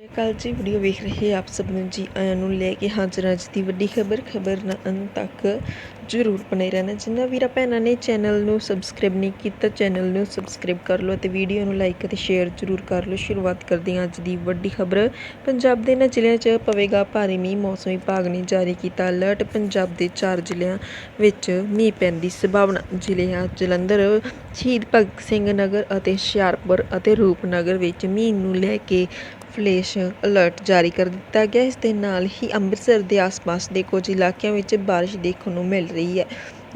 ਕੱਲ ਜੀ ਵੀਡੀਓ ਵੇਖ ਰਹੇ ਆਪ ਸਭ ਨੂੰ ਜੀ, ਆਇਆਂ ਨੂੰ ਲੈ ਕੇ ਹਾਜ਼ਰ ਅੱਜ ਦੀ ਵੱਡੀ ਖਬਰ। ਖਬਰ ਨਾ ਅੰਤ ਤੱਕ ਜ਼ਰੂਰ ਬਣੇ ਰਹਿਣਾ। ਜਿਨ੍ਹਾਂ ਵੀਰਾਂ ਭੈਣਾਂ ਨੇ ਚੈਨਲ ਨੂੰ ਸਬਸਕ੍ਰਾਈਬ ਨਹੀਂ ਕੀਤਾ ਚੈਨਲ ਨੂੰ ਸਬਸਕ੍ਰਾਈਬ ਕਰ ਲਓ ਅਤੇ ਵੀਡੀਓ ਨੂੰ ਲਾਈਕ ਅਤੇ ਸ਼ੇਅਰ ਜ਼ਰੂਰ ਕਰ ਲਓ। ਸ਼ੁਰੂਆਤ ਕਰਦੇ ਹਾਂ ਅੱਜ ਦੀ ਵੱਡੀ ਖਬਰ। ਪੰਜਾਬ ਦੇ ਇਹਨਾਂ ਜ਼ਿਲ੍ਹਿਆਂ 'ਚ ਪਵੇਗਾ ਭਾਰੀ ਮੀਂਹ। ਮੌਸਮ ਵਿਭਾਗ ਨੇ ਜਾਰੀ ਕੀਤਾ ਅਲਰਟ ਪੰਜਾਬ ਦੇ ਚਾਰ ਜ਼ਿਲ੍ਹਿਆਂ ਵਿੱਚ ਮੀਂਹ ਪੈਣ ਦੀ ਸੰਭਾਵਨਾ। ਜ਼ਿਲ੍ਹਿਆਂ ਜਲੰਧਰ, ਸ਼ਹੀਦ ਭਗਤ ਸਿੰਘ ਨਗਰ ਅਤੇ ਹੁਸ਼ਿਆਰਪੁਰ ਅਤੇ ਰੂਪਨਗਰ ਵਿੱਚ ਮੀਂਹ ਨੂੰ ਲੈ ਕੇ ਫਲੈਸ਼ ਅਲਰਟ ਜਾਰੀ ਕਰ ਦਿੱਤਾ ਗਿਆ। ਇਸ ਦੇ ਨਾਲ ਹੀ ਅੰਮ੍ਰਿਤਸਰ ਦੇ ਆਸ-ਪਾਸ ਦੇ ਕੁਝ ਇਲਾਕਿਆਂ ਵਿੱਚ ਬਾਰਿਸ਼ ਦੇਖਣ ਨੂੰ ਮਿਲ ਰਹੀ ਹੈ।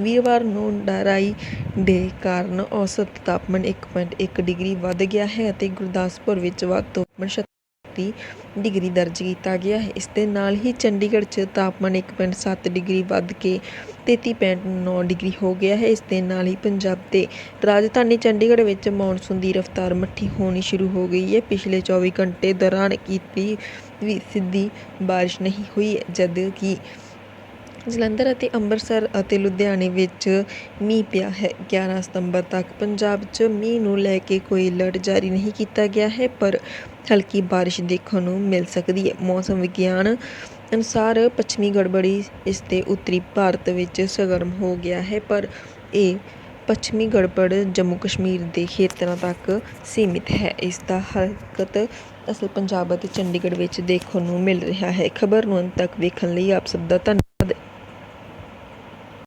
ਵੀਰਵਾਰ ਨੂੰ ਡਰਾਈ ਦੇ ਕਾਰਨ ਔਸਤ ਤਾਪਮਾਨ 1.1 ਡਿਗਰੀ ਵੱਧ ਗਿਆ ਹੈ ਅਤੇ ਗੁਰਦਾਸਪੁਰ ਵਿੱਚ ਵੱਧ ਤੋਂ ਵੱਧ ਡਿਗਰੀ ਦਰਜ ਕੀਤਾ ਗਿਆ ਹੈ। ਇਸ ਦੇ ਨਾਲ ਹੀ ਚੰਡੀਗੜ੍ਹ 'ਚ ਤਾਪਮਾਨ 1.7 ਡਿਗਰੀ ਵੱਧ ਕੇ 33.9 ਡਿਗਰੀ ਹੋ ਗਿਆ ਹੈ। ਇਸ ਦੇ ਨਾਲ ਹੀ ਪੰਜਾਬ ਦੇ ਰਾਜਧਾਨੀ ਚੰਡੀਗੜ੍ਹ ਵਿੱਚ ਮੌਨਸੂਨ ਦੀ ਰਫ਼ਤਾਰ ਮੱਠੀ ਹੋਣੀ ਸ਼ੁਰੂ ਹੋ ਗਈ ਹੈ। ਪਿਛਲੇ 24 ਘੰਟੇ ਦੌਰਾਨ ਕੀਤੀ ਵੀ ਸਿੱਧੀ ਬਾਰਿਸ਼ ਨਹੀਂ ਹੋਈ ਹੈ ਜਦ ਕਿ ਜਲੰਧਰ ਅਤੇ ਅੰਮ੍ਰਿਤਸਰ ਅਤੇ ਲੁਧਿਆਣੇ ਵਿੱਚ ਮੀਂਹ ਪਿਆ ਹੈ। 11 ਸਤੰਬਰ ਤੱਕ ਪੰਜਾਬ 'ਚ ਮੀਂਹ ਨੂੰ ਲੈ ਕੇ ਕੋਈ ਅਲਰਟ ਜਾਰੀ ਨਹੀਂ ਕੀਤਾ ਗਿਆ ਹੈ, ਪਰ ਹਲਕੀ ਬਾਰਿਸ਼ ਦੇਖਣ ਨੂੰ ਮਿਲ ਸਕਦੀ ਹੈ। ਮੌਸਮ ਵਿਗਿਆਨ ਅਨੁਸਾਰ ਪੱਛਮੀ ਗੜਬੜੀ ਇਸ ਦੇ ਉੱਤਰੀ ਭਾਰਤ ਵਿੱਚ ਸਰਗਰਮ ਹੋ ਗਿਆ ਹੈ, ਪਰ ਇਹ ਪੱਛਮੀ ਗੜਬੜ ਜੰਮੂ ਕਸ਼ਮੀਰ ਦੇ ਖੇਤਰਾਂ ਤੱਕ ਸੀਮਿਤ ਹੈ। ਇਸ ਦਾ ਹਰਕਤ ਅਸਲ ਪੰਜਾਬ ਅਤੇ ਚੰਡੀਗੜ੍ਹ ਵਿੱਚ ਦੇਖਣ ਨੂੰ ਮਿਲ ਰਿਹਾ ਹੈ। ਖਬਰ ਨੂੰ ਅੰਤ ਤੱਕ ਵੇਖਣ ਲਈ ਆਪ ਸਭ ਦਾ ਧੰਨਵਾਦ।